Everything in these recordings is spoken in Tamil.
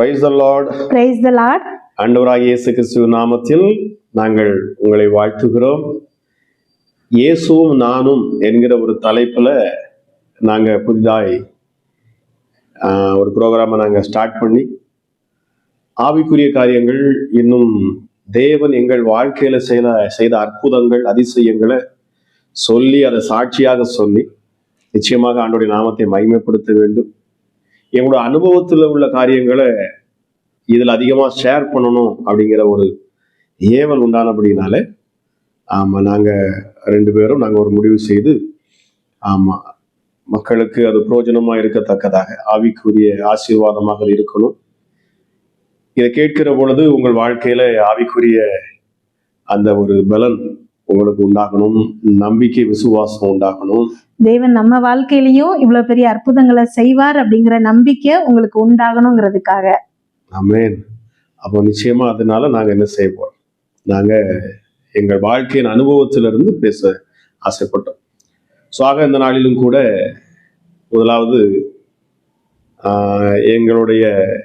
Praise the lord praise the lord ஆண்டவராகிய இயேசு கிறிஸ்துவ நாமத்தில் நாங்கள் உங்களை வாழ்த்துகிறோம். இயேசுவும் நானும் என்கிற ஒரு தலைப்புல நாங்க புதிதாய் ஒரு ப்ரோக்ராமை நாங்க ஸ்டார்ட் பண்ணி ஆவிக்குரிய காரியங்கள் இன்னும் தேவன் எங்கள் வாழ்க்கையில செய்த செய்த அற்புதங்கள் அதிசயங்களை சொல்லி அதை சாட்சியாக சொல்லி நிச்சயமாக ஆண்டோடைய நாமத்தை மகிமைப்படுத்த வேண்டும். எங்களோட அனுபவத்தில் உள்ள காரியங்களை இதில் அதிகமாக ஷேர் பண்ணணும் அப்படிங்கிற ஒரு ஏவல் உண்டானபடினாலே ஆமாம் நாங்கள் ரெண்டு பேரும் நாங்கள் ஒரு முடிவு செய்து ஆமாம் மக்களுக்கு அது பிரயோஜனமாக இருக்கத்தக்கதாக ஆவிக்குரிய ஆசீர்வாதமாக இருக்கணும். இதை கேட்கிற பொழுது உங்கள் வாழ்க்கையில் ஆவிக்குரிய அந்த ஒரு பலன் உங்களுக்கு உண்டாகணும் நம்பிக்கை விசுவாசம் உண்டாகணும். தேவன் நம்ம வாழ்க்கையிலயும் இவ்வளவு பெரிய அற்புதங்களை செய்வார் அப்படிங்கிற நம்பிக்கை உங்களுக்கு உண்டாகணுங்கிறதுக்காக. ஆமென். அப்போ நிச்சயமா அதனால நாங்க என்ன செய்ய போறோம்? நாங்க எங்கள் வாழ்க்கையின் அனுபவத்திலிருந்து பேச ஆசைப்பட்டோம். ஸோ ஆக இந்த நாளிலும் கூட முதலாவது ஆஹ், எங்களுடைய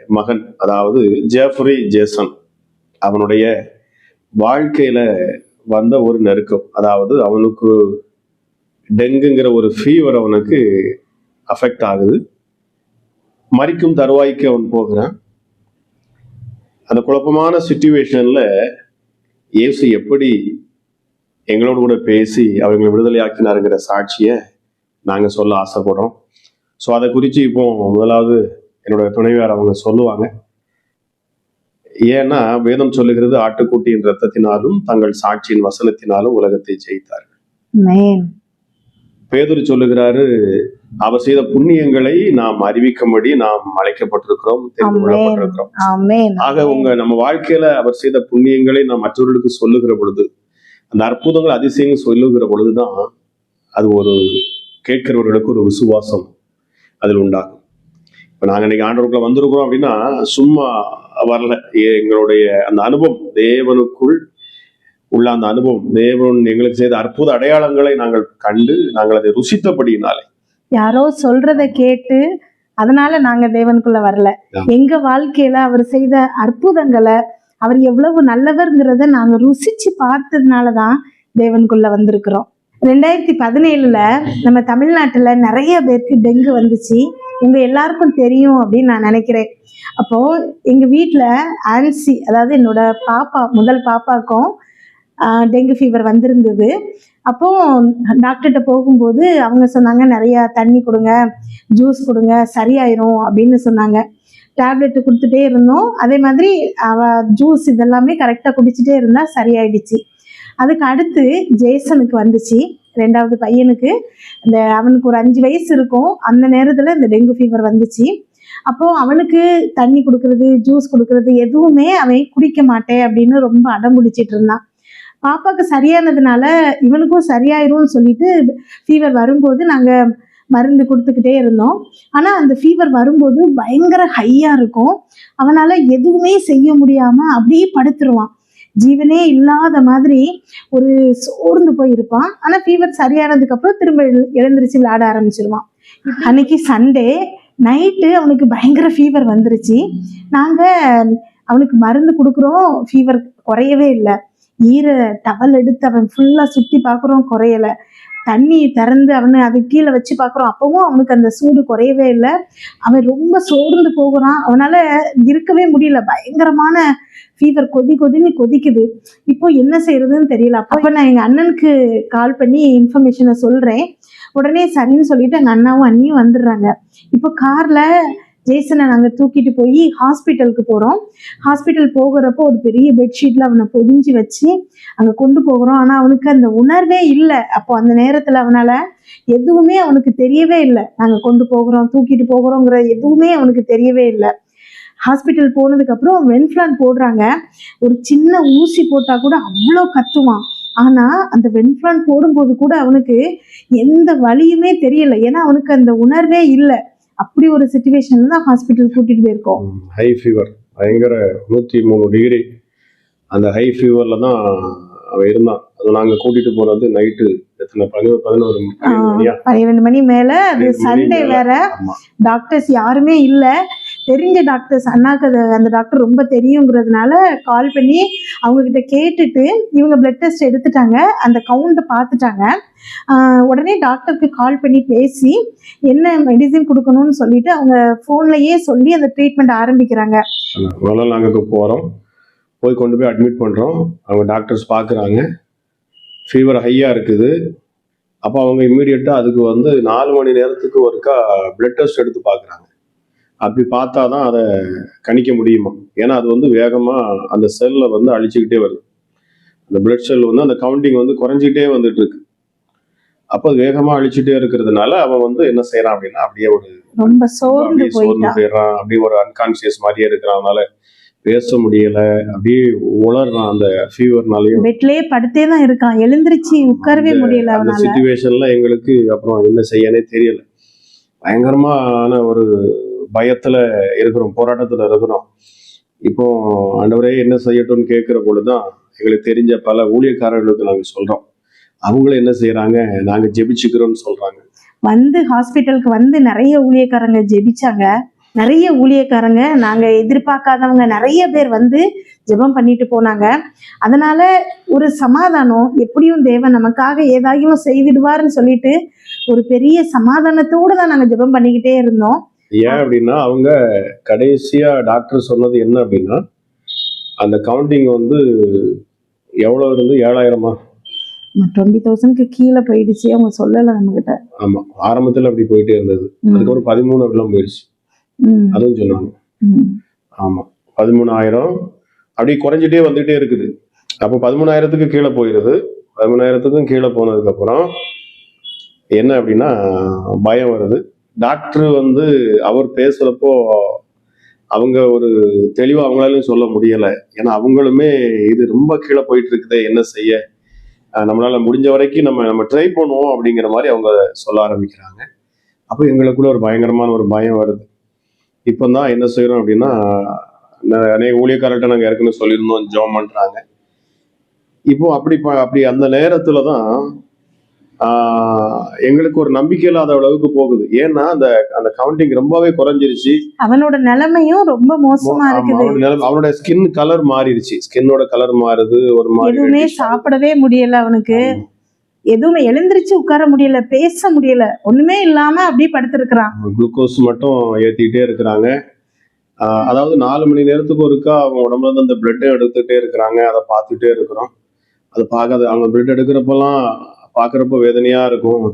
மகன் அதாவது ஜேஃப்ரி ஜேசன் அவனுடைய வாழ்க்கையில வந்த ஒரு நெருக்கம். அதாவது அவனுக்கு டெங்குங்கிற ஒரு ஃபீவர் அவனுக்கு அஃபெக்ட் ஆகுது. மறிக்கும் தருவாய்க்கு அவன் போகிறான். அந்த குழப்பமான சுச்சுவேஷன்ல இயேசு எப்படி எங்களோடு கூட பேசி அவங்களை விடுதலையாக்கினாருங்கிற சாட்சியை நாங்கள் சொல்ல ஆசைப்படுறோம். ஸோ அதை குறித்து இப்போ முதலாவது என்னோட துணைவியார் அவங்க சொல்லுவாங்க. ஏன்னா வேதம் சொல்லுகிறது ஆட்டுக்குட்டியின் ரத்தத்தினாலும் தங்கள் சாட்சியின் வசனத்தினாலும் உலகத்தை ஜெயித்தார்கள். பேதுரு சொல்லுகிறாரு அவர் செய்த புண்ணியங்களை நாம் அறிவிக்கும்படி நாம் அழைக்கப்பட்டிருக்கிறோம் தெரிந்து. கொள்ளப்பட்டிருக்கிறோம். ஆக உங்க நம்ம வாழ்க்கையில அவர் செய்த புண்ணியங்களை நாம் மற்றவர்களுக்கு சொல்லுகிற பொழுது அந்த அற்புதங்கள் அதிசயங்கள் சொல்லுகிற பொழுதுதான் அது ஒரு கேட்கிறவர்களுக்கு ஒரு விசுவாசம் அதில் உண்டாகும். இப்ப நாங்க இன்னைக்கு ஆண்டவருக்குள்ள வந்திருக்கிறோம் அப்படின்னா சும்மா வரல. எங்களுடைய அந்த அனுபவம் தேவனுக்குள் உள்ள அந்த அனுபவம் தேவன் எங்களுக்கு செய்த அற்புத அடையாளங்களை நாங்கள் கண்டு நாங்கள் அதை ருசித்தபடியினாலே. யாரோ சொல்றத கேட்டு அதனால நாங்க தேவனுக்குள்ள வரல. எங்க வாழ்க்கையில அவர் செய்த அற்புதங்களை அவர் எவ்வளவு நல்லவர்ங்கிறத நாங்க ருசிச்சு பார்த்ததுனாலதான் தேவனுக்குள்ள வந்திருக்கிறோம். ரெண்டாயிரத்தி பதினேழுல நம்ம தமிழ்நாட்டுல நிறைய பேருக்கு டெங்கு வந்துச்சு. உங்க எல்லாருக்கும் தெரியும் அப்படின்னு நான் நினைக்கிறேன். அப்போ எங்க வீட்டில் ஆன்சி அதாவது என்னோட பாப்பா முதல் பாப்பாக்கும் டெங்கு ஃபீவர் வந்திருந்தது. அப்போ டாக்டர்கிட்ட போகும்போது அவங்க சொன்னாங்க நிறையா தண்ணி கொடுங்க ஜூஸ் கொடுங்க சரியாயிரும் அப்படின்னு சொன்னாங்க. டேப்லெட் கொடுத்துட்டே இருந்தோம். அதே மாதிரி அவ ஜூஸ் இதெல்லாமே கரெக்டாக குடிச்சிட்டே இருந்தால் சரியாயிடுச்சு. அதுக்கு அடுத்து ஜேசனுக்கு வந்துச்சு. ரெண்டாவது பையனுக்கு. இந்த அவனுக்கு ஒரு அஞ்சு வயசு இருக்கும். அந்த நேரத்தில் இந்த டெங்கு ஃபீவர் வந்துச்சு. அப்போ அவனுக்கு தண்ணி கொடுக்கறது ஜூஸ் கொடுக்கறது எதுவுமே அவன் குடிக்க மாட்டேன் அப்படின்னு ரொம்ப அடம் பிடிச்சிட்டு இருந்தான். பாப்பாக்கு சரியானதுனால இவனுக்கும் சரியாயிரும்னு சொல்லிட்டு ஃபீவர் வரும்போது நாங்கள் மருந்து கொடுத்துக்கிட்டே இருந்தோம். ஆனால் அந்த ஃபீவர் வரும்போது பயங்கர ஹையாக இருக்கும். அவனால் எதுவுமே செய்ய முடியாமல் அப்படியே படுத்துருவான். ஜீவனே இல்லாத மாதிரி ஒரு சோர்ந்து போயிருப்பான். ஆனால் ஃபீவர் சரியானதுக்கப்புறம் திரும்ப எழுந்திருச்சு விளையாட ஆரம்பிச்சிருவான். அன்னைக்கு சண்டே நைட்டு அவனுக்கு பயங்கர ஃபீவர் வந்துருச்சு. நாங்கள் அவனுக்கு மருந்து கொடுக்குறோம். ஃபீவர் குறையவே இல்லை. ஈர டவல் எடுத்து அவன் ஃபுல்லாக சுற்றி பார்க்குறோம். குறையலை. தண்ணி திறந்து அவனை அது கீழே வச்சு பார்க்குறோம். அப்பவும் அவனுக்கு அந்த சூடு குறையவே இல்லை. அவன் ரொம்ப சோர்ந்து போகிறான். அவனால் இருக்கவே முடியல. பயங்கரமான ஃபீவர் கொதி கொதின்னு கொதிக்குது. இப்போ என்ன செய்யறதுன்னு தெரியல. அப்போ நான் எங்கள் அண்ணனுக்கு கால் பண்ணி இன்ஃபர்மேஷனை சொல்கிறேன் உடனே சரின்னு சொல்லிட்டு எங்கள் அண்ணாவும் அண்ணியும் வந்துடுறாங்க. இப்போ காரில் ஜேசனை நாங்கள் தூக்கிட்டு போய் ஹாஸ்பிட்டலுக்கு போகிறோம் ஹாஸ்பிட்டல் போகிறப்போ ஒரு பெரிய பெட்ஷீட்டில் அவனை பொதிஞ்சு வச்சு அங்கே கொண்டு போகிறோம். ஆனால் அவனுக்கு அந்த உணர்வே இல்லை. அப்போ அந்த நேரத்தில் அவனால் எதுவுமே அவனுக்கு தெரியவே இல்லை. நாங்கள் கொண்டு போகிறோம் தூக்கிட்டு போகிறோங்கிற எதுவுமே அவனுக்கு தெரியவே இல்லை. ஹாஸ்பிட்டல் போனதுக்கப்புறம் வென்ஃப்ளான் போடுறாங்க. ஒரு சின்ன ஊசி போட்டால் கூட அவ்வளோ கத்துவான். ஆனால் அந்த வென்ஃப்ளான் போடும்போது கூட அவனுக்கு எந்த வழியுமே தெரியலை. ஏன்னா அவனுக்கு அந்த உணர்வே இல்லை. அப்படி ஒரு சுச்சுவேஷன்ல தான் ஹாஸ்பிட்டல் கூட்டிட்டு போயிருக்கோம். ஹை ஃபீவர் பயங்கர நூற்றி மூணு டிகிரி அந்த ஹை ஃபீவரில் தான் அவன் இருந்தான். அது நாங்கள் கூட்டிட்டு போறது நைட்டு எத்தனை பதினோரு பதினோரு பன்னிரெண்டு மணி மேல அது சண்டே. வேற. டாக்டர்ஸ் யாருமே இல்ல. தெரிஞ்ச டாக்டர்ஸ் அண்ணாக்கு அது அந்த டாக்டர் ரொம்ப தெரியுங்கிறதுனால கால் பண்ணி அவங்கக்கிட்ட கேட்டுட்டு இவங்க பிளட் டெஸ்ட் எடுத்துட்டாங்க. அந்த கவுண்ட்டை பார்த்துட்டாங்க. உடனே டாக்டருக்கு கால் பண்ணி பேசி என்ன மெடிசின் கொடுக்கணும்னு சொல்லிட்டு அவங்க ஃபோன்லயே சொல்லி அந்த ட்ரீட்மெண்ட் ஆரம்பிக்கிறாங்க. முதல்ல நாங்கள் போகிறோம் போய் கொண்டு போய் அட்மிட் பண்ணுறோம் அவங்க டாக்டர்ஸ் பார்க்குறாங்க. ஃபீவர் ஹையாக இருக்குது. அப்போ அவங்க இம்மீடியட்டாக அதுக்கு வந்து நாலு மணி நேரத்துக்கு ஒருக்கா பிளட் டெஸ்ட் எடுத்து பார்க்குறாங்க. அப்படி பார்த்தா தான் அதை கணிக்க முடியுமா? ஏன்னா அது வந்து வேகமாக அந்த செல்லை வந்து அழிச்சுக்கிட்டே வருது. அந்த பிளட் செல் வந்து அந்த கவுண்டிங் வந்து குறைஞ்சிக்கிட்டே வந்துட்டு இருக்கு. அப்போ அது வேகமாக அழிச்சுட்டே இருக்கிறதுனால அவன் வந்து என்ன செய்யறான் அப்படின்னா அப்படியே ஒரு ரொம்ப சோர்ந்து போயிடுறான். அப்படியே ஒரு அன்கான்சியஸ் மாதிரியே இருக்கிறான் பேச முடியல. அப்படியே உளறான் அந்த ஃபீவர்னாலையும் பெட்லயே படுத்தே தான் இருக்கான். எழுந்திருச்சு உட்காரவே முடியல அந்த சுச்சுவேஷன்ல எங்களுக்கு அப்புறம் என்ன செய்யனே தெரியல. பயங்கரமான ஒரு பயத்துல இருக்கிறோம் போராட்டத்துல இருக்கிறோம். இப்போ ஆண்டவரே என்ன செய்யட்டும்னு கேட்கிற பொழுதுதான் எங்களுக்கு தெரிஞ்ச பல ஊழியக்காரர்களுக்கு நாங்கள் சொல்றோம். அவங்களும் என்ன செய்யறாங்க? நாங்க ஜெபிச்சுக்கிறோம்னு சொல்றாங்க. வந்து ஹாஸ்பிட்டலுக்கு வந்து நிறைய ஊழியக்காரங்க ஜெபிச்சாங்க. நிறைய ஊழியக்காரங்க நாங்க எதிர்பார்க்காதவங்க நிறைய பேர் வந்து ஜெபம் பண்ணிட்டு போனாங்க. அதனால ஒரு சமாதானம் எப்படியும் தேவன் நமக்காக ஏதாயும் செய்திடுவாருன்னு சொல்லிட்டு ஒரு பெரிய சமாதானத்தோடு தான் நாங்கள் ஜெபம் பண்ணிக்கிட்டே இருந்தோம். ஏன் அப்படின்னா அவங்க கடைசியா டாக்டர் சொன்னது என்ன அப்படின்னா அந்த கவுண்டிங் வந்து எவ்வளவு இருந்து ஏழாயிரமா? டுவெண்ட்டி தௌசண்ட்க்கு கீழே போயிடுச்சு அவங்க சொல்லலை நம்மகிட்ட. ஆமா ஆரம்பத்துல அப்படி போயிட்டே இருந்தது. ம், அதுக்கப்புறம் பதிமூணு அப்படிலாம் போயிடுச்சு. அதுவும் சொன்னாங்க. ம். ஆமா பதிமூணாயிரம் அப்படி குறைஞ்சிட்டே வந்துட்டே இருக்குது. அப்போ பதிமூணாயிரத்துக்கு கீழே போயிடுது பதிமூணாயிரத்துக்கும் கீழே போனதுக்கு அப்புறம் என்ன அப்படின்னா பயம் வருது. டாக்டர் வந்து அவர் பேசுகிறப்போ அவங்க ஒரு தெளிவாக அவங்களாலையும் சொல்ல முடியலை. ஏன்னா அவங்களுமே இது ரொம்ப கீழே போயிட்டு இருக்குதே என்ன செய்ய? நம்மளால் நம்மளால முடிஞ்ச வரைக்கும் நம்ம நம்ம ட்ரை பண்ணுவோம் அப்படிங்கிற மாதிரி அவங்க சொல்ல ஆரம்பிக்கிறாங்க. அப்போ எங்களுக்குள்ள ஒரு பயங்கரமான ஒரு பயம் வருது. இப்போ தான் என்ன செய்கிறோம் அப்படின்னா அநேக ஊழியக்காரர்கிட்ட நாங்கள் ஏற்கனவே சொல்லியிருந்தோம் ஜோம் பண்ணுறாங்க இப்போ அப்படி ப- அப்படி அந்த நேரத்தில் தான் எங்களுக்கு ஒரு நம்பிக்கை இல்லாத அளவுக்கு போகுது. ஏன்னா அந்த அந்த கவுண்டிங் ரொம்பவே குறைஞ்சிருச்சு. அவனோட நிலைமையும் ரொம்ப மோசமா இருக்குது. அவனோட ஸ்கின் கலர் மாறிடுச்சு. ஸ்கின்னோட கலர் மாறுது ஒரு மாதிரி எதுவுமே. சாப்பிடவே முடியல அவனுக்கு. எதுவுமே எழுந்திருச்சு உட்கார முடியல பேச முடியல. ஒண்ணுமே இல்லாம அப்படியே படுத்திருக்கிறான். குளுக்கோஸ் மட்டும் ஏத்திக்கிட்டே இருக்கிறாங்க. அதாவது நாலு மணி நேரத்துக்கு ஒருக்கா அவங்க உடம்புல இருந்து அந்த பிளட்டை எடுத்துட்டே இருக்கிறாங்க. அதை பார்த்துட்டே இருக்கிறோம். அதை பார்க்காத அவங்க பிளட் எடுக்கிறப்பெல்லாம் பார்க்குறப்ப வேதனையா இருக்கும்.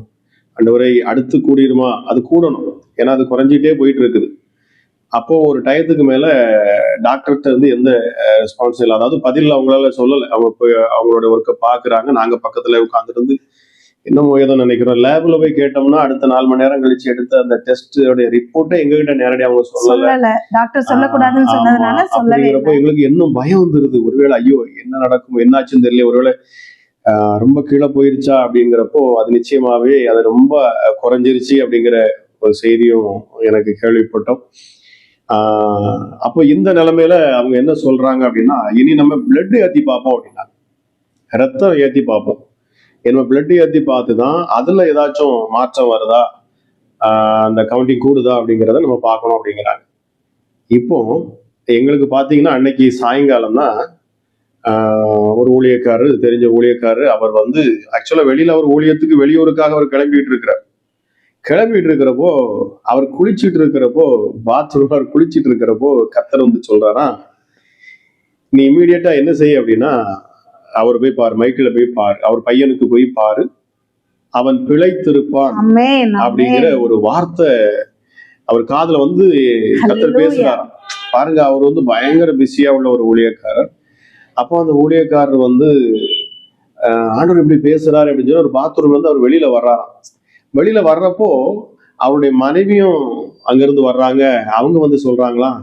அண்டவரை அடுத்து கூடிருமா அது கூடணும். ஏன்னா அது குறைஞ்சிட்டே போயிட்டு இருக்குது அப்போ ஒரு டயத்துக்கு மேல டாக்டர்கிட்ட இருந்து எந்த ரெஸ்பான்ஸ் இல்லை. அதாவது பதில் அவங்களால சொல்லலை. அவங்க போய் அவங்களோட ஒர்க்கை பார்க்குறாங்க. நாங்க பக்கத்துல உட்காந்துருந்து என்னமோ ஏதோ நினைக்கிறோம். லேப்ல போய் கேட்டோம்னா அடுத்த நாலு மணி நேரம் கழிச்சு எடுத்த அந்த டெஸ்டோட ரிப்போர்ட்டை எங்ககிட்ட நேரடியாக அவங்க சொல்லல. டாக்டர் சொல்லக்கூடாதுன்னு. சொன்னதுனால எங்களுக்கு இன்னும் பயம் வந்துருது. ஒருவேளை ஐயோ என்ன நடக்கும் என்னாச்சுன்னு தெரியல. ஒருவேளை ரொம்ப கீழே போயிருச்சா அப்படிங்கிறப்போ அது நிச்சயமாவே அது ரொம்ப குறைஞ்சிருச்சு அப்படிங்கிற ஒரு செய்தியும் எனக்கு கேள்விப்பட்டோம். அப்போ இந்த நிலைமையில அவங்க என்ன சொல்றாங்க அப்படின்னா இனி நம்ம பிளட் ஏற்றி பார்ப்போம் அப்படின்னா ரத்தம் ஏற்றி பார்ப்போம். நம்ம பிளட் ஏற்றி பார்த்து தான் அதில் ஏதாச்சும் மாற்றம் வருதா? அந்த கவுண்டிங் கூடுதா அப்படிங்கிறத நம்ம பார்க்கணும் அப்படிங்கிறாங்க. இப்போ எங்களுக்கு பார்த்தீங்கன்னா அன்னைக்கு சாயங்காலம் தான் ஒரு ஊழியக்காரர் தெரிஞ்ச ஊழியக்காரர் அவர் வந்து ஆக்சுவலா வெளியில அவர் ஊழியத்துக்கு வெளியூருக்காக அவர் கிளம்பிட்டு இருக்கிறார். கிளம்பிட்டு இருக்கிறப்போ அவர் குளிச்சிட்டு இருக்கிறப்போ பாத்ரூம் அவர் குளிச்சிட்டு இருக்கிறப்போ கத்தர் வந்து சொல்றாராம் நீ இமீடியட்டா என்ன செய்ய அப்படின்னா அவர் போய் பாரு மைக்கில் போய் பாரு அவர் பையனுக்கு போய் பாரு அவன் பிழைத்திருப்பான். அப்படிங்கிற ஒரு வார்த்தை அவர் காதுல வந்து கத்தர். பேசுறாராம். பாருங்க அவர் வந்து பயங்கர பிஸியா உள்ள ஒரு ஊழியக்காரர். அப்போ அந்த ஊழியக்காரர் வந்து ஆண்டவர் இப்படி பேசுறாரு அப்படின்னு சொல்லி ஒரு பாத்ரூம்ல இருந்து அவர் வெளியில வர்றாராம். வெளியில வர்றப்போ அவருடைய மனைவியும் அங்கிருந்து வர்றாங்க. அவங்க வந்து சொல்றாங்களாம்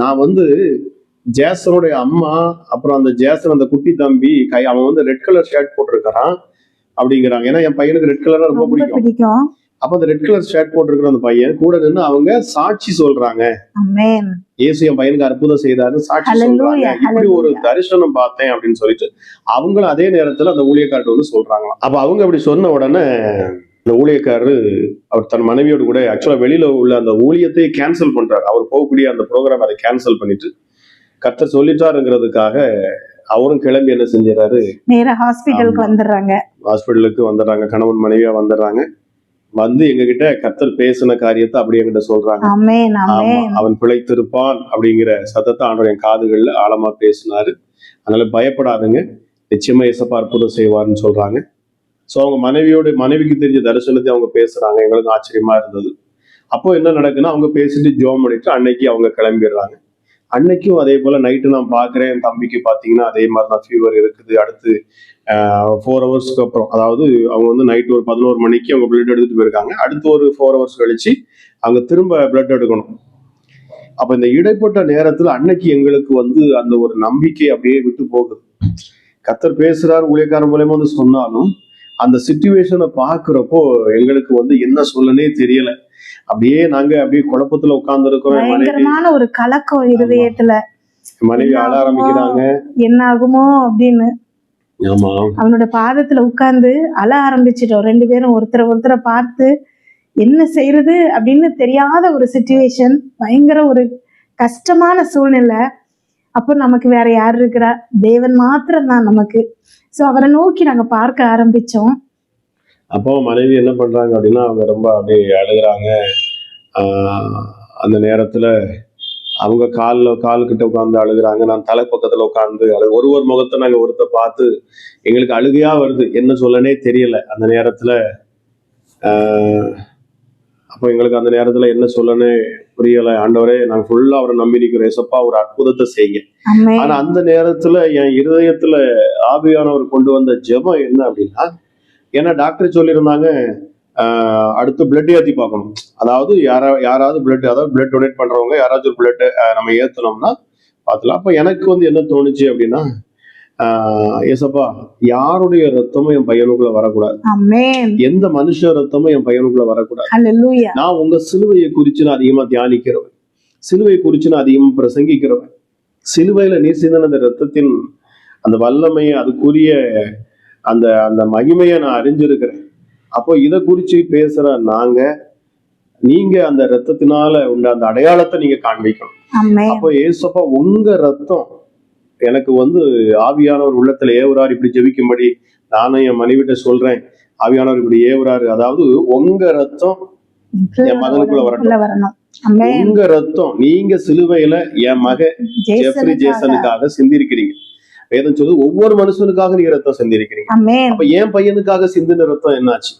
நான் வந்து ஜேசனுடைய அம்மா அப்புறம் அந்த ஜேசன் அந்த குட்டி தம்பி கை அவன் வந்து ரெட் கலர் ஷர்ட் போட்டிருக்கிறான் அப்படிங்கிறாங்க. ஏன்னா என் பையனுக்கு ரெட் கலர் ரொம்ப பிடிக்கும். அப்ப அந்த ரெட் கலர் ஷர்ட் போட்டிருக்கிற அந்த பையன் கூட நின்று அவங்க சாட்சி சொல்றாங்க. இயேசு என் பையனுக்கு அற்புதம் செய்தாருன்னு சாட்சி சொல்றாங்க. இப்படி ஒரு. தரிசனம் பார்த்தேன் அப்படின்னு சொல்லிட்டு அவங்களும் அதே நேரத்துல அந்த ஊழியக்காரர் வந்து சொல்றாங்களாம். அப்ப அவங்க அப்படி சொன்ன உடனே இந்த ஊழியக்காரரு அவர் தன் மனைவியோடு கூட ஆக்சுவலா வெளியில உள்ள அந்த ஊழியத்தை கேன்சல் பண்றாரு. அவர் போகக்கூடிய அந்த ப்ரோக்ராம் அதை கேன்சல் பண்ணிட்டு கர்த்தர் சொல்லிட்டாருங்கிறதுக்காக அவரும் கிளம்பி என்ன செஞ்சாரு நேரா ஹாஸ்பிட்டலுக்கு. வந்துடுறாங்க. ஹாஸ்பிட்டலுக்கு வந்துடுறாங்க. கணவன் மனைவியா வந்துடுறாங்க. வந்து எங்ககிட்ட கர்த்தர் பேசின காரியத்தை அப்படி என்கிட்ட சொல்றாங்க. அவன் பிழைத்திருப்பான் அப்படிங்கிற சத்தத்தை ஆண்டவர் என் காதுகள்ல ஆழமா பேசினாரு. அதனால பயப்படாதுங்க. நிச்சயமா இசப்பா அற்புதம் செய்வார்னு சொல்றாங்க. ஸோ அவங்க மனைவியோட மனைவிக்கு தெரிஞ்ச தரிசனத்தை அவங்க பேசுறாங்க. எங்களுக்கு ஆச்சரியமா இருந்தது. அப்போ என்ன நடக்குன்னா அவங்க பேசிட்டு ஜோம் பண்ணிட்டு அன்னைக்கு அவங்க கிளம்பிடுறாங்க. அன்னைக்கும் அதே போல நைட்டு நான் பார்க்குறேன் என் தம்பிக்கு பார்த்தீங்கன்னா அதே மாதிரி தான் ஃபீவர் இருக்குது. அடுத்து ஃபோர் ஹவர்ஸ்க்கு அப்புறம் அதாவது அவங்க வந்து நைட் ஒரு பதினோரு மணிக்கு அவங்க பிளட் எடுத்துட்டு போயிருக்காங்க. அடுத்து ஒரு ஃபோர் ஹவர்ஸ் கழிச்சு அவங்க திரும்ப பிளட் எடுக்கணும். அப்ப இந்த இடைப்பட்ட நேரத்துல அன்னைக்கு எங்களுக்கு வந்து அந்த ஒரு நம்பிக்கை அப்படியே விட்டு போகுது. கத்தர் பேசுறார் ஊழியக்காரன் மூலயமா வந்து சொன்னாலும் அந்த சுச்சுவேஷனை பாக்குறப்போ எங்களுக்கு வந்து என்ன சொல்லனே தெரியலை. அப்படியே நாங்க அப்படியே குழப்பத்துல உட்கார்ந்து இருக்கிறோம் மனைவி பயங்கரமான ஒரு கலக்கம் இருதயத்துல மனைவி ஆள ஆரம்பிக்கிறாங்க என்ன ஆகுமோ அப்படின்னு. அவனோட பாதத்துல உட்கார்ந்து அழ ஆரம்பிச்சிட்டோம். ரெண்டு பேரும் ஒருத்தரை ஒருத்தரை பார்த்து என்ன செய்யறது அப்படின்னு தெரியாத ஒரு சுச்சுவேஷன் பயங்கர ஒரு கஷ்டமான சூழ்நிலை. அப்போ நமக்கு வேற யார் இருக்கிறா? தேவன் மாத்திரம் தான் நமக்கு. ஸோ அவரை நோக்கி நாங்க பார்க்க ஆரம்பிச்சோம். அப்போ மனைவி என்ன பண்றாங்க அப்படின்னா அவங்க ரொம்ப அப்படியே அழுகுறாங்க. ஆஹ் அந்த நேரத்துல அவங்க காலில் காலுக்கிட்ட உட்காந்து அழுகுறாங்க. நான் தலை பக்கத்துல உட்காந்து அழு ஒரு ஒரு முகத்தை நாங்க ஒருத்த பார்த்து எங்களுக்கு அழுகையா வருது. என்ன சொல்லனே தெரியல. அந்த நேரத்துல ஆஹ் அப்போ எங்களுக்கு அந்த நேரத்துல என்ன சொல்லனே புரியல. ஆண்டவரே நாங்க ஃபுல்லா அவரை நம்பி நிற்கிறோம் ஏசப்பா ஒரு அற்புதத்தை செய்யுங்க. அம்மே ஆனா அந்த நேரத்துல என் இருதயத்துல ஆவியானவர் கொண்டு வந்த ஜெபம் என்ன அப்படின்னா ஏன்னா டாக்டர் சொல்லியிருந்தாங்க? அடுத்து பிளட் ஏத்தி பார்க்கணும். அதாவது யாரா யாராவது பிளட் அதாவது பிளட் டொனேட் பண்றவங்க யாராச்சும் ஒரு பிளட் நம்ம ஏத்தனோம்னா பார்த்துலாம். அப்ப எனக்கு வந்து என்ன தோணுச்சு அப்படின்னா ஏசப்பா யாருடைய ரத்தமும் என் பையனுக்குள்ள வரக்கூடாது. எந்த மனுஷ ரத்தமும் என் பையனுக்குள்ள வரக்கூடாது. நான் உங்க சிலுவையை குறித்து நான் அதிகமா தியானிக்கிறவன். சிலுவையை குறித்து நான் அதிகமா பிரசங்கிக்கிறவன். சிலுவையில நீர் சிந்தின அந்த ரத்தத்தின் அந்த வல்லமையை அதுக்குரிய அந்த அந்த மகிமையை நான் அறிஞ்சிருக்கிறேன். அப்போ இதை குறித்து பேசுற நாங்க நீங்க அந்த ரத்தத்தினால உண்ட அந்த அடையாளத்தை நீங்க காண்பிக்கணும். அப்போ ஏசப்பா உங்க ரத்தம் எனக்கு வந்து ஆவியானவர் உள்ளத்துல ஏவுறார் இப்படி ஜெபிக்கும்படி நானும் என் மனைவிட்ட சொல்றேன். ஆவியானவர் இப்படி ஏவுறாரு. அதாவது உங்க ரத்தம் என் மகனுக்குள்ள வரணும். உங்க ரத்தம் நீங்க சிலுவையில என் மக ஜெஃப்ரி ஜேசனுக்காக சிந்திருக்கிறீங்க. வேதம் சொல்லுது ஒவ்வொரு மனுஷனுக்காக நீங்க ரத்தம் சிந்திருக்கிறீங்க. அப்ப என் பையனுக்காக சிந்தின ரத்தம் என்னாச்சு?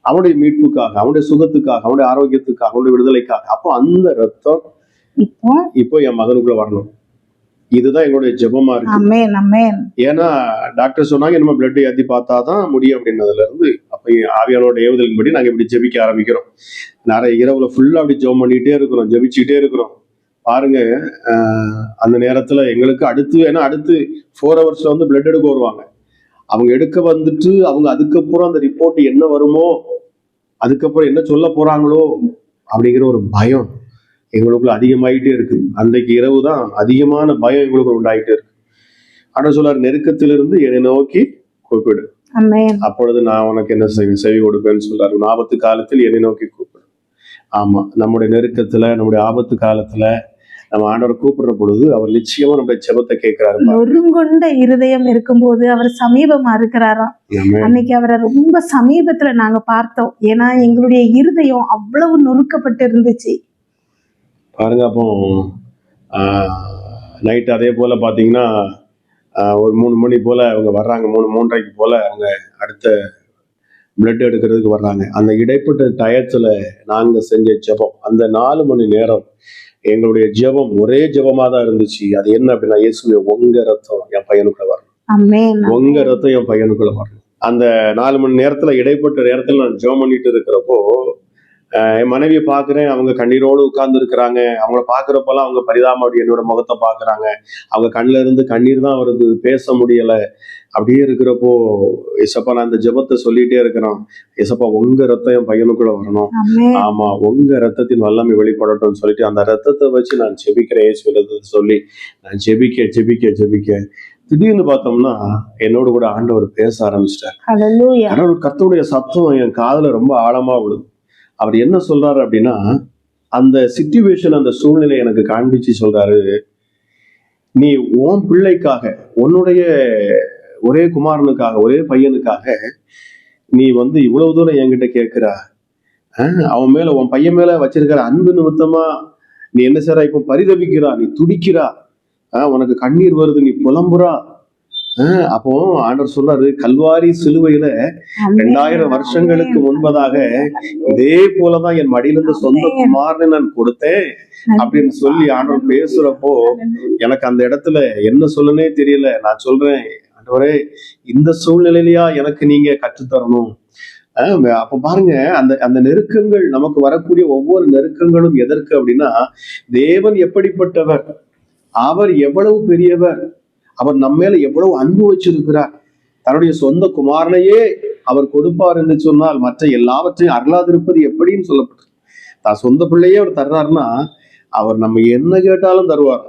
அவனுடைய மீட்புக்காக அவனுடைய சுகத்துக்காக அவனுடைய ஆரோக்கியத்துக்காக அவனுடைய விடுதலைக்காக. அப்போ அந்த ரத்தம் இப்போ? இப்போ என் மகனுக்குள்ள வரணும். இதுதான் எங்களுடைய ஜெபமா இருக்கு. ஏன்னா டாக்டர் சொன்னாங்க நம்ம பிளட் ஏத்தி பார்த்தா தான் முடியும். அப்படின்னதுல இருந்து அப்ப ஆவியானோட ஏவுதலின்படி நாங்க இப்படி ஜெபிக்க ஆரம்பிக்கிறோம். நிறைய இரவுல ஃபுல்லா அப்படி ஜெபம் பண்ணிட்டே இருக்கிறோம் ஜெபிச்சுட்டே இருக்கிறோம். பாருங்க அந்த நேரத்துல எங்களுக்கு அடுத்து ஏன்னா அடுத்து ஃபோர் ஹவர்ஸ்ல வந்து பிளட் எடுக்க வருவாங்க. அவங்க எடுக்க வந்துட்டு அவங்க அதுக்கப்புறம் அந்த ரிப்போர்ட் என்ன வருமோ அதுக்கப்புறம் என்ன சொல்ல போறாங்களோ அப்படிங்கிற ஒரு பயம் எங்களுக்குள்ள அதிகமாயிட்டே இருக்கு. அன்றைக்கு இரவு தான் அதிகமான பயம் எங்களுக்கு உண்டாயிட்டே இருக்கு. ஆனா சொல்லார் நெருக்கத்திலிருந்து என்னை நோக்கி கூப்பிடு. அப்பொழுது நான் உனக்கு என்ன செய்வேன் செவி கொடுப்பேன்னு சொல்றாரு. ஆபத்து காலத்தில் என்னை நோக்கி கூப்பிடு. ஆமா நம்முடைய நெருக்கத்துல நம்முடைய ஆபத்து காலத்துல நம்ம ஆண்டவரை கூப்பிடுற பொழுது அவர் நிச்சயமா நம்முடைய ஜெபத்தை கேட்கிறாரு நொறுங்குண்ட இருதயம் இருக்கும்போது அவர் சமீபமா இருக்கிறாராம். அன்னைக்கு அவரை ரொம்ப சமீபத்துல நாங்க பார்த்தோம். ஏன்னா எங்களுடைய இருதயம் அவ்வளவு நொறுக்கப்பட்டு இருந்துச்சு. பாருங்க அப்போ நைட் அதே போல பாத்தீங்கன்னா ஒரு மூணு மணி போல அவங்க வர்றாங்க. மூணு மூன்றரைக்கு போல அவங்க அடுத்த பிளட் எடுக்கிறதுக்கு வர்றாங்க. அந்த இடைப்பட்ட டயத்துல நாங்க செஞ்ச ஜெபம் அந்த நாலு மணி நேரம் எங்களுடைய ஜெபம் ஒரே ஜெபமா தான் இருந்துச்சு. அது என்ன அப்படின்னா இயேசுவே உங்க ரத்தம் என் பையனுக்குள்ள வரணும். உங்க ரத்தம் என் பையனுக்குள்ள வரணும். அந்த நாலு மணி நேரத்துல இடைப்பட்ட நேரத்துல நான் ஜெபம் பண்ணிட்டு இருக்கிறப்போ என் மனைவியை பாக்குறேன் அவங்க கண்ணீரோடு உட்கார்ந்து இருக்கிறாங்க. அவங்கள பாக்குறப்பெல்லாம் அவங்க பரிதாபம் என்னோட முகத்தை பாக்குறாங்க அவங்க கண்ணுல இருந்து கண்ணீர் தான் வருது. பேச முடியல. அப்படியே இருக்கிறப்போ எசப்பா நான் இந்த ஜெபத்தை சொல்லிட்டே இருக்கிறோம் எசப்பா உங்க ரத்தம் என் பையனுக்குள்ள வரணும். ஆமா உங்க ரத்தத்தின் வல்லமை வெளிப்படட்டும்னு சொல்லிட்டு அந்த ரத்தத்தை வச்சு நான் ஜெபிக்கிறேன். இயேசு ரத்தத்தை சொல்லி நான் ஜெபிக்க ஜெபிக்க ஜெபிக்க. திடீர்னு பார்த்தோம்னா என்னோட கூட ஆண்டவர் பேச ஆரம்பிச்சிட்டார். ஆனால் கர்த்தருடைய சத்தம் என் காதுல ரொம்ப ஆழமா விழுது. அவர் என்ன சொல்றாரு அப்படின்னா அந்த சிச்சுவேஷன் அந்த சூழ்நிலை எனக்கு காண்பிச்சு சொல்றாரு. நீ உன் பிள்ளைக்காக உன்னுடைய ஒரே குமாரனுக்காக ஒரே பையனுக்காக நீ வந்து இவ்வளவு தூரம் என்கிட்ட கேட்கிற? அவன் மேல உன் பையன் மேல வச்சிருக்கிற அன்பு நிமித்தமா நீ என்ன செய்றா? இப்போ பரிதபிக்கிறா நீ துடிக்கிறா. உனக்கு கண்ணீர் வருது நீ புலம்புறா. அப்போ ஆண்டவர் சொல்றாரு கல்வாரி சிலுவையில ரெண்டாயிரம் வருஷங்களுக்கு முன்பதாக இதே போலதான் என் மடியில இருந்து சொந்த குமாரனை நான் கொடுத்தேன் அப்படின்னு சொல்லி ஆண்டவர் பேசுறப்போ எனக்கு அந்த இடத்துல என்ன சொல்லனே தெரியல. நான் சொல்றேன் ஆண்டவரே இந்த சூழ்நிலையிலயா எனக்கு நீங்க கற்றுத்தரணும்? அப்ப பாருங்க அந்த அந்த நெருக்கங்கள் நமக்கு வரக்கூடிய ஒவ்வொரு நெருக்கங்களும் எதற்கு அப்படின்னா தேவன் எப்படிப்பட்டவர்? அவர் எவ்வளவு பெரியவர்? அவர் நம்ம மேல எவ்வளவு அன்பு வச்சிருக்கிறார்? தன்னுடைய சொந்த குமாரனையே அவர் கொடுப்பார் என்று சொன்னால் மற்ற எல்லாவற்றையும் அருளாதிருப்பது எப்படின்னு சொல்லப்பட்டு தான் சொந்த பிள்ளையே அவர் தர்றாருன்னா அவர் நம்ம என்ன கேட்டாலும் தருவார்.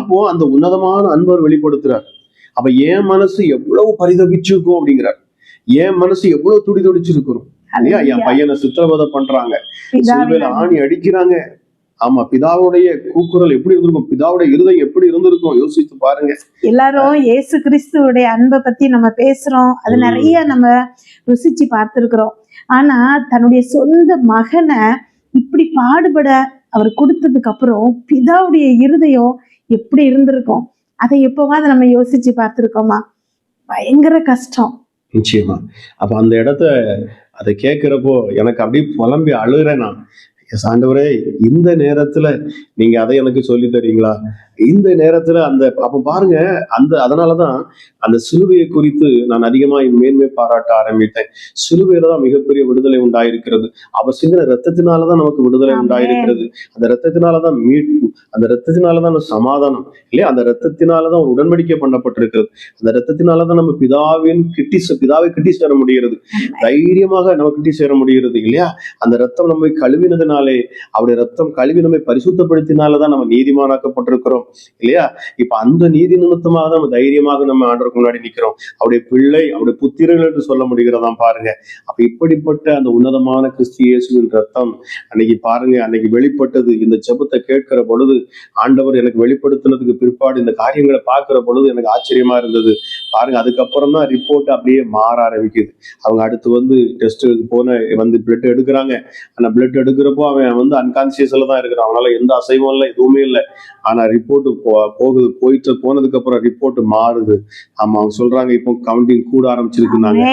அப்போ அந்த உன்னதமான அன்பர் வெளிப்படுத்துறார். அப்ப என் மனசு எவ்வளவு பரிதபிச்சிருக்கும் அப்படிங்கிறார். என் மனசு எவ்வளவு துடி துடிச்சிருக்கிறோம். இல்லையா? என் பையனை சித்திரவதை பண்றாங்க. சிலுவையில ஆணி அடிக்கிறாங்க. ஆமா பிதாவுடைய கூக்குரல் எப்படி இருந்திருக்கும்? பிதாவுடைய இருதயம் எப்படி இருந்திருக்கும்? யோசித்து பாருங்க. எல்லாரும் இயேசு கிறிஸ்துவோடைய அன்பை பத்தி நம்ம பேசுறோம். அது. நிறைய நம்ம ருசிச்சு பார்த்திருக்கிறோம். ஆனா தன்னுடைய சொந்த மகனை இப்படி பாடுபட அவர் கொடுத்ததுக்கு அப்புறம் பிதாவுடைய இருதயம் எப்படி இருந்திருக்கும்? அதை எப்போவாது நம்ம யோசிச்சு பார்த்திருக்கோமா? பயங்கர கஷ்டம். நிச்சயமா. அப்ப அந்த இடத்த அதை கேட்கிறப்போ எனக்கு அப்படியே புலம்பி அழுகிறேன் நான். ஆண்டவரே இந்த நேரத்துல நீங்க அதை எனக்கு சொல்லி தரீங்களா? இந்த நேரத்துல அந்த அப்ப பாருங்க அந்த அதனாலதான் அந்த சிலுவையை குறித்து நான் அதிகமாக மேன்மை பாராட்ட ஆரம்பித்தேன். சிலுவையில தான் மிகப்பெரிய விடுதலை உண்டாயிருக்கிறது. அவர் சிந்தின ரத்தத்தினாலதான் நமக்கு விடுதலை. உண்டாயிருக்கிறது. அந்த ரத்தத்தினாலதான் மீட்பு அந்த ரத்தத்தினாலதான் சமாதானம் இல்லையா? அந்த ரத்தத்தினாலதான் ஒரு உடன்படிக்கை பண்ணப்பட்டிருக்கிறது. அந்த ரத்தத்தினாலதான் நம்ம பிதாவின் கிட்டி பிதாவை கிட்டி சேர முடிகிறது. தைரியமாக நம்ம கிட்டி சேர முடிகிறது இல்லையா? அந்த ரத்தம் நம்மை கழுவினதுனாலே அவருடைய ரத்தம் கழுவி நம்மை பரிசுத்தப்படுத்தினாலதான் நம்ம நீதிமானாக்கப்பட்டிருக்கிறோம். இல்லையா? இப்ப அந்த நீதி நிமித்தமாக நம்ம தைரியமாக நம்ம ஆண்டவருக்கு முன்னாடி நிற்கிறோம் அவருடைய பிள்ளை அவருடைய புத்திரர்கள் என்று சொல்ல முடிகிறதாம் பாருங்க. அப்ப இப்படிப்பட்ட அந்த உன்னதமான கிறிஸ்து இயேசுவின் ரத்தம் அன்னைக்கு பாருங்க அன்னைக்கு வெளிப்பட்டது. இந்த ஜபத்தை கேட்கிற பொழுது ஆண்டவர் எனக்கு வெளிப்படுத்தினதுக்கு பிற்பாடு இந்த காரியங்களை பார்க்கிற பொழுது எனக்கு ஆச்சரியமா இருந்தது. பாருங்க அதுக்கப்புறம் தான் ரிப்போர்ட் அப்படியே மாற ஆரம்பிக்குது. அவங்க அடுத்து வந்து டெஸ்ட் போன வந்து பிளட் எடுக்கிறாங்க. ஆனா பிளட் எடுக்கிறப்போ அவன் வந்து அன்கான்சியஸ்ல தான் இருக்கிறான். அவனால எந்த அசைவும் இல்லை எதுவுமே இல்லை. ஆனா ரிப்போர்ட் போகுது. போயிட்டு போனதுக்கு அப்புறம் ரிப்போர்ட் மாறுது. ஆமா அவங்க சொல்றாங்க இப்போ கவுண்டிங் கூட ஆரம்பிச்சிருக்குனாங்க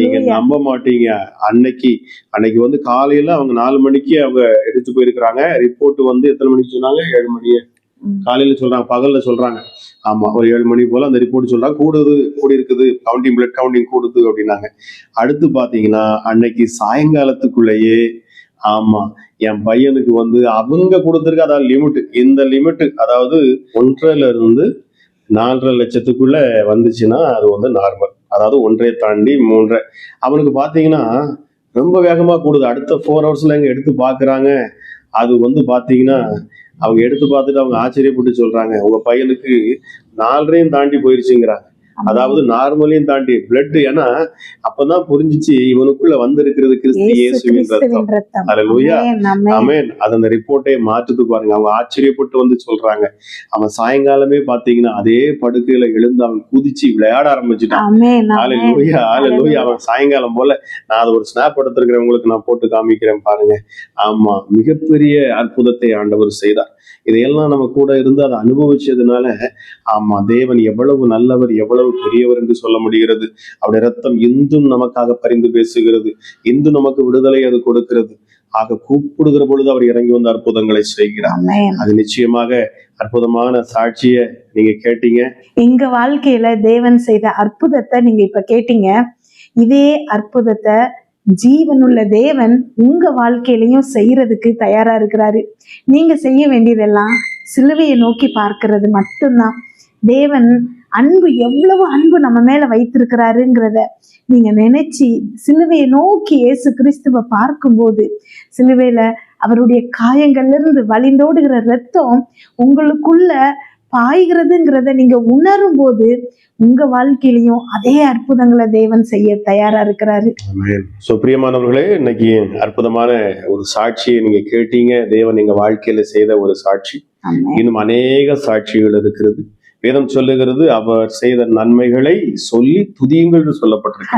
நீங்க நம்ப மாட்டீங்க. அன்னைக்கு அன்னைக்கு வந்து காலையில அவங்க நாலு மணிக்கு அவங்க எடுத்து போயிருக்கிறாங்க. ரிப்போர்ட் வந்து எத்தனை மணிக்கு சொன்னாங்க? ஏழு மணி ம். காலையில சொல்றாங்க பகல்ல சொல்றாங்க. ஆமா ஒரு ஏழு மணி போல அந்த ரிப்போர்ட் சொல்றாங்க. கூடுது கூடி இருக்குது கவுண்டிங் பிளட் கவுண்டிங் கூடுது அப்படின்னாங்க. அடுத்து பாத்தீங்கன்னா அன்னைக்கு சாயங்காலத்துக்குள்ளேயே ஆமா. என் பையனுக்கு வந்து அவங்க கொடுத்துருக்க அதாவது லிமிட் இந்த லிமிட் அதாவது ஒன்றரைல இருந்து நாலரை லட்சத்துக்குள்ள வந்துச்சுன்னா அது வந்து நார்மல் அதாவது ஒன்றையை தாண்டி மூன்றரை அவனுக்கு பார்த்தீங்கன்னா ரொம்ப வேகமாக கூடுது. அடுத்த ஃபோர் ஹவர்ஸில் இங்கே எடுத்து பார்க்குறாங்க அது வந்து பார்த்தீங்கன்னா அவங்க எடுத்து பார்த்துட்டு அவங்க ஆச்சரியப்பட்டு சொல்கிறாங்க உங்கள் பையனுக்கு நாலரையும் தாண்டி போயிருச்சுங்கிறாங்க. அதாவது நார்மலையும் தாண்டி பிளட் ஏன்னா அப்பதான் புரிஞ்சிச்சு இவனுக்குள்ள வந்திருக்கிறது கிறிஸ்து இயேசுவின் அது அந்த ரிப்போர்ட்டே மாற்றுது பாருங்க. அவங்க ஆச்சரியப்பட்டு வந்து சொல்றாங்க. அவன் சாயங்காலமே பாத்தீங்கன்னா அதே படுக்கையில எழுந்து அவன் குதிச்சு விளையாட ஆரம்பிச்சுட்டான். ஆமென், ஆமென். ஆலையிலூயா ஆலையிலூயா அவன் சாயங்காலம் போல நான் அதை ஒரு ஸ்னாப் எடுத்திருக்கிறேன். உங்களுக்கு நான் போட்டு காமிக்கிறேன் பாருங்க. ஆமா மிகப்பெரிய அற்புதத்தை ஆண்டவர் செய்தார். இதையெல்லாம் நம்ம கூட இருந்து அதை அனுபவிச்சதுனால ஆமா தேவன் எவ்வளவு நல்லவர் எவ்வளவு பெரியவர் என்று சொல்ல முடிகிறது. அவருடைய ரத்தம் இன்றும் நமக்காக பரிந்து பேசுகிறது. இன்று நமக்கு விடுதலை அது கொடுக்கிறது. ஆக கூப்பிடுகிற பொழுது அவர் இறங்கி வந்த அற்புதங்களை செய்கிறார். அது நிச்சயமாக அற்புதமான சாட்சியை நீங்க கேட்டீங்க. எங்க வாழ்க்கையில தேவன் செய்த அற்புதத்தை நீங்க இப்ப கேட்டீங்க. இதே அற்புதத்தை ஜீவனுள்ள தேவன் உங்க வாழ்க்கையிலையும் செய்யறதுக்கு தயாரா இருக்கிறாரு. நீங்க செய்ய வேண்டியதெல்லாம் சிலுவையை நோக்கி பார்க்கிறது மட்டும்தான். தேவன் அன்பு எவ்வளவு அன்பு நம்ம மேல வைத்திருக்கிறாருங்கிறத நீங்க நினைச்சு சிலுவையை நோக்கி இயேசு கிறிஸ்துவ பார்க்கும்போது சிலுவையில அவருடைய காயங்கள்ல இருந்து வழிந்தோடுகிற ரத்தம் உங்களுக்குள்ள பாய்கிறதுங்கிறத நீங்க உணரும் போது உங்க வாழ்க்கையிலையும் அதே அற்புதங்களை தேவன் செய்ய தயாரா இருக்கிறாரு. ஸோ பிரியமானவர்களே இன்னைக்கு அற்புதமான ஒரு சாட்சியை நீங்க கேட்டீங்க. தேவன் எங்க வாழ்க்கையில செய்த ஒரு சாட்சி. இன்னும் அநேக சாட்சிகள் இருக்கிறது. வேதம் சொல்லுகிறது அவர் செய்த நன்மைகளை சொல்லி துதியுங்கள் என்று சொல்லப்பட்டிருக்கு.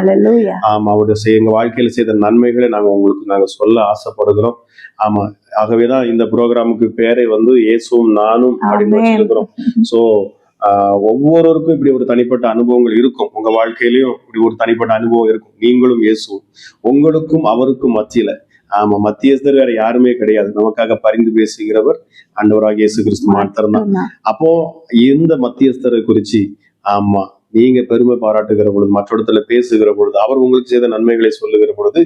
ஆமா அவருடைய எங்க வாழ்க்கையில செய்த நன்மைகளை நாங்க உங்களுக்கு நாங்க சொல்ல ஆசைப்படுகிறோம். ஆமா ஆகவேதான் இந்த ப்ரோக்ராமுக்கு பேரை வந்து இயேசுவும் நானும் அப்படின்னு. வச்சிருக்கிறோம். சோ ஒவ்வொருவருக்கும் இப்படி ஒரு தனிப்பட்ட அனுபவங்கள் இருக்கும். உங்க வாழ்க்கையிலயும் இப்படி ஒரு தனிப்பட்ட அனுபவம் இருக்கும். நீங்களும் இயேசுவும் உங்களுக்கும் அவருக்கும் மத்தியில. ஆமா மத்தியஸ்தர் வேற யாருமே கிடையாது. நமக்காக பரிந்து பேசுகிறவர் ஆண்டவராக இயேசு கிறிஸ்து மாத்திரம் தான். அப்போ இந்த மத்தியஸ்தரை குறிச்சு ஆமா நீங்க பெருமை பாராட்டுகிற பொழுது மற்றொருத்தல பேசுகிற பொழுது அவர் உங்களுக்கு செய்த நன்மைகளை சொல்லுகிற பொழுது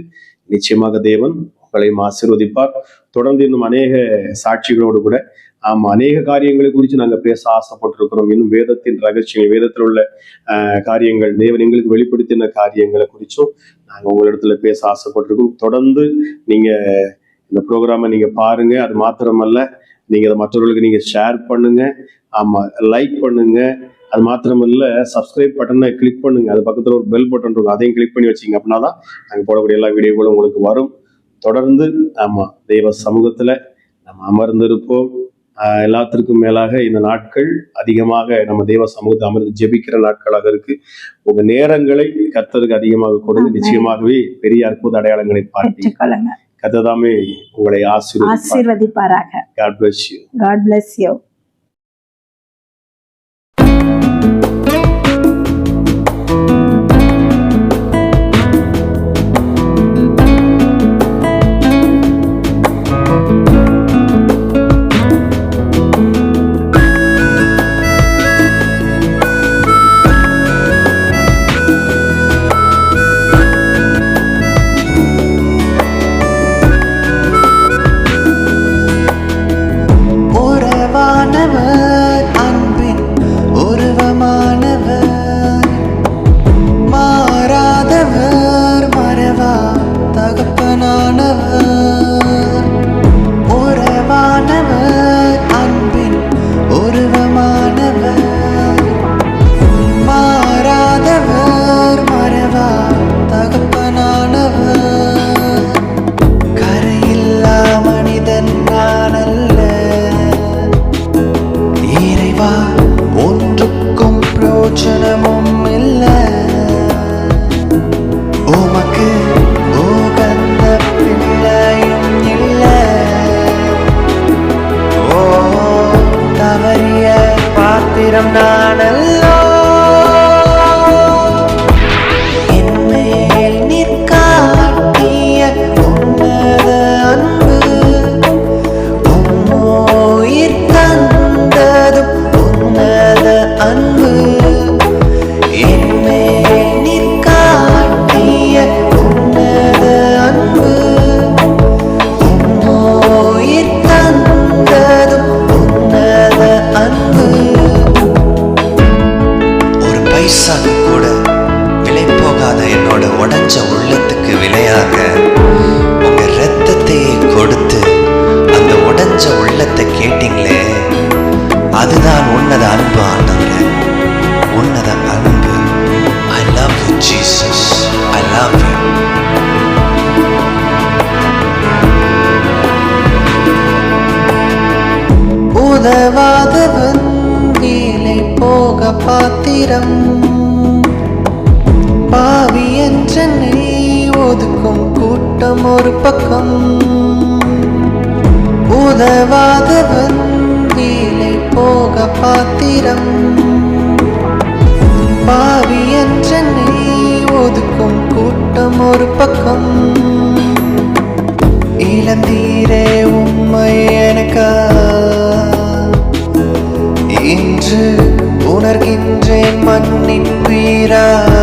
நிச்சயமாக தேவன் உங்களையும் ஆசீர்வதிப்பார். தொடர்ந்து இன்னும் அநேக சாட்சிகளோடு கூட ஆமா அநேக காரியங்களை குறித்து நாங்கள் பேச ஆசைப்பட்டிருக்கிறோம். இன்னும் வேதத்தின் ரகசியங்கள் வேதத்தில் உள்ள காரியங்கள் தேவன் எங்களுக்கு வெளிப்படுத்தின காரியங்களை குறிச்சும் நாங்கள் உங்களிடத்துல பேச ஆசைப்பட்டிருக்கோம். தொடர்ந்து நீங்க இந்த ப்ரோக்ராமை நீங்க பாருங்க. அது மாத்திரமல்ல நீங்க அதை மற்றவர்களுக்கு நீங்க ஷேர் பண்ணுங்க. ஆமா லைக் பண்ணுங்க. அது மாத்திரமல்ல சப்ஸ்கிரைப் பட்டனை கிளிக் பண்ணுங்க. அது பக்கத்துல ஒரு பெல் பட்டன் இருக்கும். அதையும் கிளிக் பண்ணி வச்சீங்க. அப்படின்னா தான் நாங்கள் போடக்கூடிய எல்லா வீடியோகளும் உங்களுக்கு வரும். தொடர்ந்து ஆமா தெய்வ சமூகத்துல நம்ம அமர்ந்திருப்போம். எல்லாத்திற்கும் மேலாக இந்த நாட்கள் அதிகமாக நம்ம தெய்வ சமூகத்தை அமர்ந்து ஜெபிக்கிற நாட்களாக இருக்கு. உங்க நேரங்களை கர்த்தருக்கு அதிகமாக ஆமென். நிச்சயமாகவே பெரிய அற்புத அடையாளங்களை பார்ப்பீங்க கத்ததாமே உங்களை ஆசீர்வதிப்பார். ஆசீர்வதிப்பாராக. God bless you. God bless you. பாத்திரம் நானல்ல নীরা